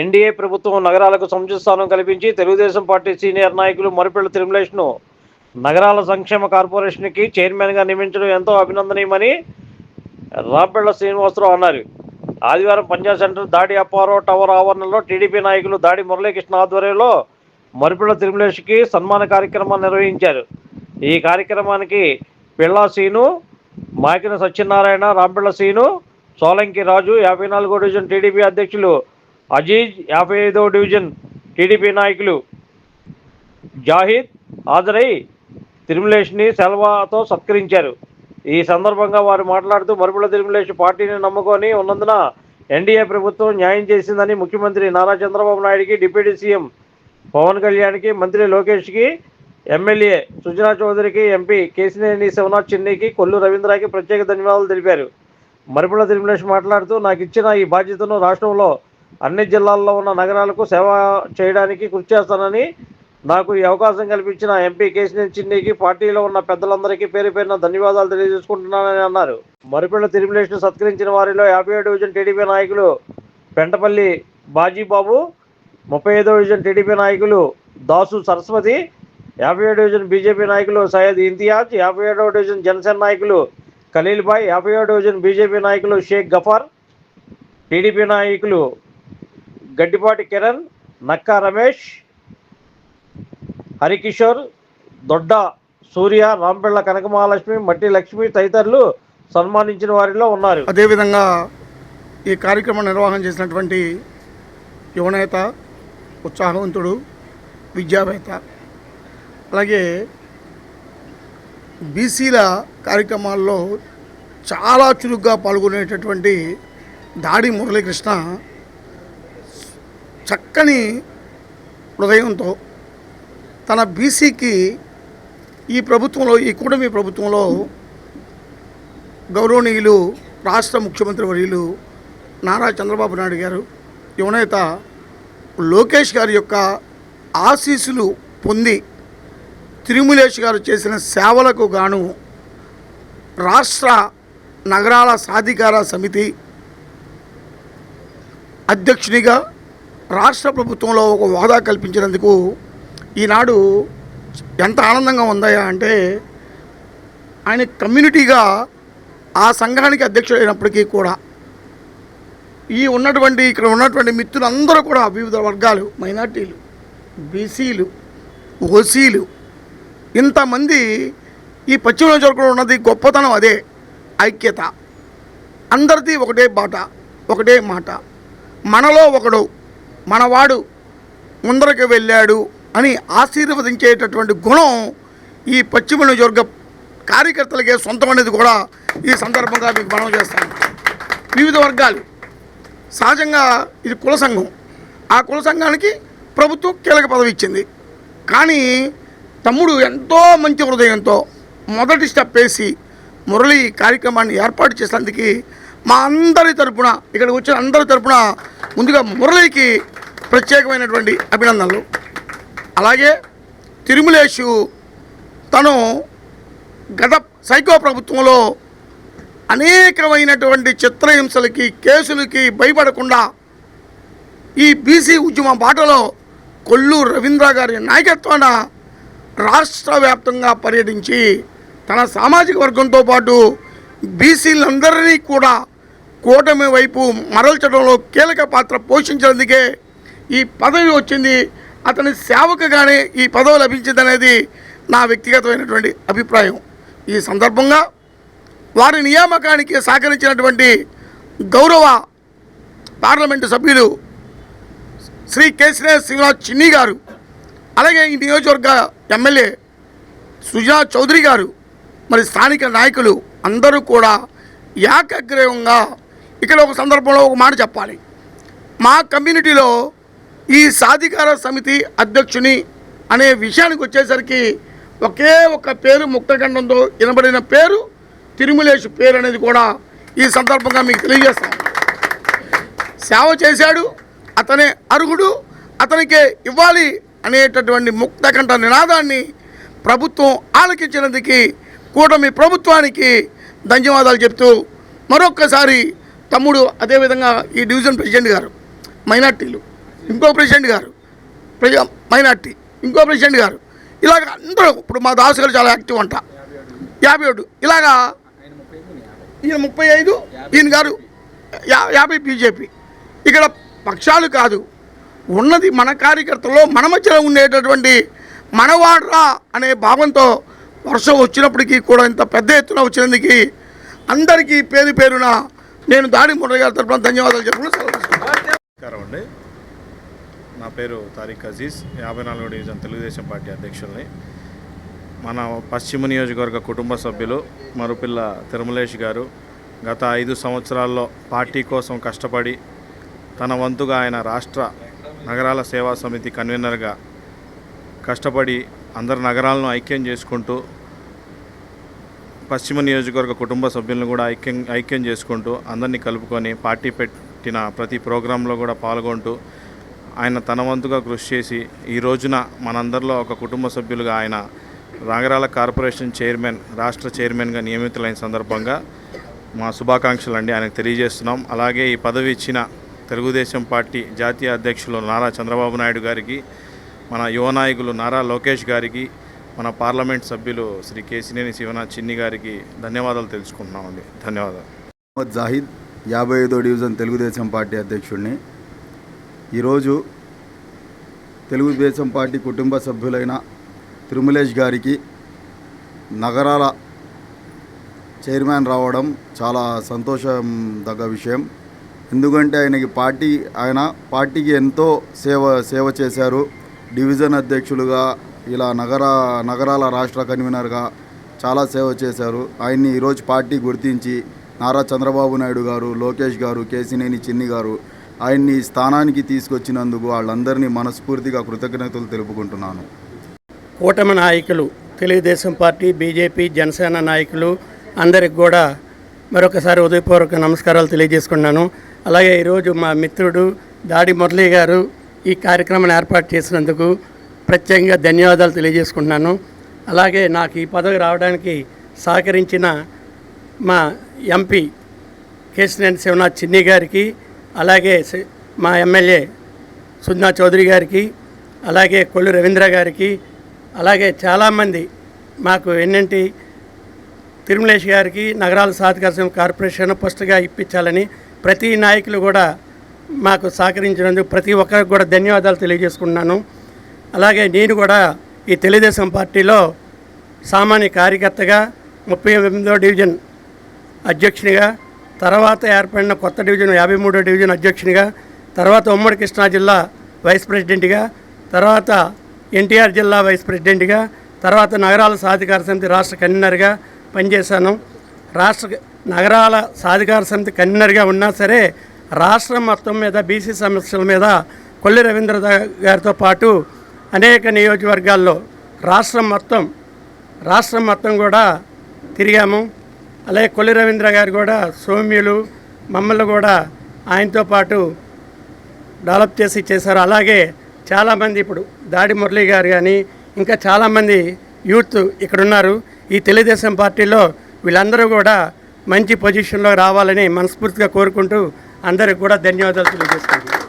NDA ప్రభుత్వం నగరాలకు సముచిత స్థానం కల్పించి తెలుగుదేశం పార్టీ సీనియర్ నాయకులు మరిపెళ్ళ తిరుమలేష్ను నగరాల సంక్షేమ కార్పొరేషన్కి చైర్మన్గా నియమించడం ఎంతో అభినందనీయమని రాంపెళ్ళ శ్రీనివాసరావు అన్నారు. ఆదివారం పంజాబ్ సెంటర్ దాడి అప్పారావు టవర్ ఆవరణలో టీడీపీ నాయకులు దాడి మురళీకృష్ణ ఆధ్వర్యంలో మరిపిళ్ళ తిరుమలేష్కి సన్మాన కార్యక్రమాన్ని నిర్వహించారు. ఈ కార్యక్రమానికి పిళ్ళా సీను మాకిన సత్యనారాయణ రాంపిళ్ళ సీను సోలంకి రాజు యాభై నాలుగో డివిజన్ టీడీపీ అధ్యక్షులు అజీజ్ యాభై ఐదో డివిజన్ టీడీపీ నాయకులు జాహిద్ హాజరై తిరుమలేష్ని సెల్వాతో సత్కరించారు. ఈ సందర్భంగా వారు మాట్లాడుతూ మరుపుల తిరుమలేష్ పార్టీని నమ్ముకొని ఉన్నందున ఎన్డీఏ ప్రభుత్వం న్యాయం చేసిందని ముఖ్యమంత్రి నారా చంద్రబాబు నాయుడికి డిప్యూటీ సీఎం పవన్ కళ్యాణ్కి మంత్రి లోకేష్కి ఎమ్మెల్యే సుజనా చౌదరికి ఎంపీ కేసినేని శివనాథ్ చిన్నికి కొల్లు రవీంద్రకి ప్రత్యేక ధన్యవాదాలు తెలిపారు. మరిపుల తిరుమలేష్ మాట్లాడుతూ నాకు ఇచ్చిన ఈ బాధ్యతను రాష్ట్రంలో అన్ని జిల్లాల్లో ఉన్న నగరాలకు సేవ చేయడానికి కృషి చేస్తానని నాకు ఈ అవకాశం కల్పించిన ఎంపీ కేసీఆర్ చిన్నికి పార్టీలో ఉన్న పెద్దలందరికీ పేరు పేరున ధన్యవాదాలు తెలియజేసుకుంటున్నానని అన్నారు. మరిపిళ్ళ తిరుమలేష్ను సత్కరించిన వారిలో యాభై ఏడు డివిజన్ టీడీపీ నాయకులు పెంటపల్లి బాజీబాబు ముప్పై ఐదో డివిజన్ టీడీపీ నాయకులు దాసు సరస్వతి యాభై ఏడో డివిజన్ బీజేపీ నాయకులు సయ్యద్ ఇంతియాజ్ యాభై ఏడవ డివిజన్ జనసేన నాయకులు ఖలీల్ భాయ్ యాభై ఏడో డివిజన్ బీజేపీ నాయకులు షేక్ గఫార్ టీడీపీ నాయకులు గడ్డిపాటి కిరణ్ నక్కా రమేష్ హరికిషోర్ దొడ్డ సూర్య రాంపెళ్ళ కనకమహాలక్ష్మి మట్టి లక్ష్మి తదితరులు సన్మానించిన వారిలో ఉన్నారు. అదేవిధంగా ఈ కార్యక్రమం నిర్వహణ చేసినటువంటి యువనేత ఉత్సాహవంతుడు విద్యావేత్త అలాగే బీసీల కార్యక్రమాల్లో చాలా చురుగ్గా పాల్గొనేటటువంటి దాడి మురళీకృష్ణ చక్కని హృదయంతో తన బీసీకి ఈ ప్రభుత్వంలో ఈ కూటమి ప్రభుత్వంలో గౌరవనీయులు రాష్ట్ర ముఖ్యమంత్రి వర్యులు నారా చంద్రబాబు నాయుడు గారు యువనేత లోకేష్ గారి యొక్క ఆశీస్సులు పొంది తిరుమలేష్ గారు చేసిన సేవలకు గాను రాష్ట్ర నగరాల సాధికార సమితి అధ్యక్షునిగా రాష్ట్ర ప్రభుత్వంలో ఒక హోదా కల్పించినందుకు ఈనాడు ఎంత ఆనందంగా ఉందయా అంటే ఆయన కమ్యూనిటీగా ఆ సంఘానికి అధ్యక్షుడైనప్పటికీ కూడా ఈ ఉన్నటువంటి ఇక్కడ ఉన్నటువంటి మిత్రులందరూ కూడా వివిధ వర్గాలు మైనార్టీలు బీసీలు ఓసీలు ఇంతమంది ఈ పశ్చిమ నియోజకవర్గంలో ఉన్నది గొప్పతనం అదే ఐక్యత. అందరిది ఒకటే బాట ఒకటే మాట. మనలో ఒకడు మనవాడు ముందరకు వెళ్ళాడు అని ఆశీర్వదించేటటువంటి గుణం ఈ పశ్చిమ నియోజకవర్గ కార్యకర్తలకే సొంతం అనేది కూడా ఈ సందర్భంగా మీకు మనం చేస్తాను వివిధ వర్గాలు. సహజంగా ఇది కుల సంఘం. ఆ కుల సంఘానికి ప్రభుత్వం కీలక పదవి ఇచ్చింది. కానీ తమ్ముడు ఎంతో మంచి హృదయంతో మొదటి స్టెప్ వేసి మురళి కార్యక్రమాన్ని ఏర్పాటు చేసినందుకు మా అందరి తరపున ఇక్కడికి వచ్చిన అందరి తరపున ముందుగా మురళికి ప్రత్యేకమైనటువంటి అభినందనలు. అలాగే తిరుమలేషు తను గత సైకో ప్రభుత్వంలో అనేకమైనటువంటి చిత్రహింసలకి కేసులకి భయపడకుండా ఈ బీసీ ఉద్యమ బాటలో కొల్లు రవీంద్ర గారి నాయకత్వాన రాష్ట్ర వ్యాప్తంగా పర్యటించి తన సామాజిక వర్గంతో పాటు బీసీలందరినీ కూడా కూటమి వైపు మరల్చడంలో కీలక పాత్ర పోషించినందుకే ఈ పదవి వచ్చింది అతని సేవకుగానే ఈ పదవి లభించిందనేది నా వ్యక్తిగతమైనటువంటి అభిప్రాయం. ఈ సందర్భంగా వారి నియామకానికి సహకరించినటువంటి గౌరవ పార్లమెంటు సభ్యులు శ్రీ కేసినే శ్రీనివాస్ చిన్ని గారు అలాగే ఈ నియోజకవర్గ ఎమ్మెల్యే సుజనా చౌదరి గారు మరి స్థానిక నాయకులు అందరూ కూడా ఏకగ్రీవంగా ఇక్కడ ఒక సందర్భంలో ఒక మాట చెప్పాలి. మా కమ్యూనిటీలో ఈ సాధికార సమితి అధ్యక్షుని అనే విషయానికి వచ్చేసరికి ఒకే ఒక పేరు ముక్తఖండంతో వినబడిన పేరు తిరుమలేష్ పేరు అనేది కూడా ఈ సందర్భంగా మీకు తెలియజేస్తాం సేవ చేశాడు అతనే అర్హుడు అతనికే ఇవ్వాలి అనేటటువంటి ముక్తకంఠ నినాదాన్ని ప్రభుత్వం ఆలకించినందుకు కూటమి ప్రభుత్వానికి ధన్యవాదాలు చెప్తూ మరొక్కసారి తమ్ముడు అదేవిధంగా ఈ డివిజన్ ప్రెసిడెంట్ గారు మైనార్టీలు. ఇంకో ప్రెసిడెంట్ గారు ప్రజా మైనార్టీ ఇంకో ప్రెసిడెంట్ గారు. ఇలాగ అందరూ ఇప్పుడు మా దాసు గారు చాలా యాక్టివ్ అంట. యాభై ఒకటి ఇలాగా ఈయన ముప్పై ఐదు ఈయన గారు యా యాభై బీజేపీ. ఇక్కడ పక్షాలు కాదు ఉన్నది మన కార్యకర్తల్లో మన మధ్యలో ఉండేటటువంటి మనవాడ్రా అనే భావంతో వర్షం వచ్చినప్పటికీ కూడా ఇంత పెద్ద ఎత్తున వచ్చినందుకు అందరికీ పేరు పేరున నేను దాడి మురళి గారి తరఫున ధన్యవాదాలు చెప్పడం సెలవు అండి. నా పేరు తారిక్ అజీజ్. యాభై నాలుగో డివిజన్ తెలుగుదేశం పార్టీ అధ్యక్షుల్ని. మన పశ్చిమ నియోజకవర్గ కుటుంబ సభ్యులు మరుపిల్ల తిరుమలేష్ గారు గత ఐదు సంవత్సరాల్లో పార్టీ కోసం కష్టపడి తన వంతుగా ఆయన రాష్ట్ర నగరాల సేవా సమితి కన్వీనర్గా కష్టపడి అందరు నగరాలను ఐక్యం చేసుకుంటూ పశ్చిమ నియోజకవర్గ కుటుంబ సభ్యులను కూడా ఐక్యం ఐక్యం చేసుకుంటూ అందరినీ కలుపుకొని పార్టీ పెట్టిన ప్రతి ప్రోగ్రాంలో కూడా పాల్గొంటూ ఆయన తన వంతుగా కృషి చేసి ఈ రోజున మనందరిలో ఒక కుటుంబ సభ్యులుగా ఆయన రాంగరాల కార్పొరేషన్ చైర్మన్ రాష్ట్ర చైర్మన్గా నియమితులైన సందర్భంగా మా శుభాకాంక్షలు అండి ఆయనకు తెలియజేస్తున్నాం. అలాగే ఈ పదవి ఇచ్చిన తెలుగుదేశం పార్టీ జాతీయ అధ్యక్షులు నారా చంద్రబాబు నాయుడు గారికి మన యువ నాయకులు నారా లోకేష్ గారికి మన పార్లమెంట్ సభ్యులు శ్రీ కేసినేని శివనాథ్ చిన్ని గారికి ధన్యవాదాలు తెలుసుకుంటున్నామండి. ధన్యవాదాలు. జాహిద్ యాభై ఐదో డివిజన్ తెలుగుదేశం పార్టీ అధ్యక్షుడిని ఈరోజు తెలుగుదేశం పార్టీ కుటుంబ సభ్యులైన తిరుమలేష్ గారికి నగరాల చైర్మన్ రావడం చాలా సంతోషం దగ్గ విషయం. ఎందుకంటే ఆయనకి పార్టీ ఆయన పార్టీకి ఎంతో సేవ సేవ చేశారు. డివిజన్ అధ్యక్షులుగా ఇలా నగర నగరాల రాష్ట్ర కన్వీనర్గా చాలా సేవ చేశారు. ఆయన్ని ఈరోజు పార్టీ గుర్తించి నారా చంద్రబాబు నాయుడు గారు లోకేష్ గారు కేసినేని చిన్ని గారు ఆయన్ని స్థానానికి తీసుకొచ్చినందుకు వాళ్ళందరినీ మనస్ఫూర్తిగా కృతజ్ఞతలు తెలుపుకుంటున్నాను. కూటమి నాయకులు తెలుగుదేశం పార్టీ బీజేపీ జనసేన నాయకులు అందరికి కూడా మరొకసారి ఉదయపూర్వక నమస్కారాలు తెలియజేసుకున్నాను. అలాగే ఈరోజు మా మిత్రుడు దాడి మురళీ గారు ఈ కార్యక్రమాన్ని ఏర్పాటు చేసినందుకు ప్రత్యేకంగా ధన్యవాదాలు తెలియజేసుకుంటున్నాను. అలాగే నాకు ఈ పదవి రావడానికి సహకరించిన మా ఎంపీ కేశినేని శివనాథ్ చిన్ని గారికి అలాగే సి- మా ఎమ్మెల్యే సుజ్నా చౌదరి గారికి అలాగే కొల్లు రవీంద్ర గారికి అలాగే చాలామంది మాకు ఎన్నింటి తిరుమలేష్ గారికి నగరాల సాధికారం కార్పొరేషన్ ఫస్ట్గా ఇప్పించాలని ప్రతి నాయకులు కూడా మాకు సహకరించినందుకు ప్రతి ఒక్కరికి కూడా ధన్యవాదాలు తెలియజేసుకున్నాను అలాగే నేను కూడా ఈ తెలుగుదేశం పార్టీలో సామాన్య కార్యకర్తగా ముప్పై ఎనిమిదో డివిజన్ అధ్యక్షునిగా తర్వాత ఏర్పడిన కొత్త డివిజన్ యాభై మూడో డివిజన్ అధ్యక్షునిగా తర్వాత ఉమ్మడి కృష్ణా జిల్లా వైస్ ప్రెసిడెంట్గా తర్వాత ఎన్టీఆర్ జిల్లా వైస్ ప్రెసిడెంట్గా తర్వాత నగరాల సాధికార సమితి రాష్ట్ర కన్వీనర్గా పనిచేశాను. రాష్ట్ర నగరాల సాధికార సమితి కన్వీనర్గా ఉన్నా సరే రాష్ట్రం మొత్తం మీద బీసీ సమస్యల మీద కొల్లి రవీంద్ర గారితో పాటు అనేక నియోజకవర్గాల్లో రాష్ట్రం మొత్తం రాష్ట్రం మొత్తం కూడా తిరిగాము. అలాగే కొల్లి రవీంద్ర గారు కూడా సౌమ్యులు మమ్మల్ని కూడా ఆయనతో పాటు డెవలప్ చేసి చేశారు. అలాగే చాలామంది ఇప్పుడు దాడి మురళి గారు కానీ ఇంకా చాలామంది యూత్ ఇక్కడ ఉన్నారు ఈ తెలుగుదేశం పార్టీలో వీళ్ళందరూ కూడా మంచి పొజిషన్లో రావాలని మనస్ఫూర్తిగా కోరుకుంటూ అందరికి కూడా ధన్యవాదాలు తెలియజేస్తున్నాను.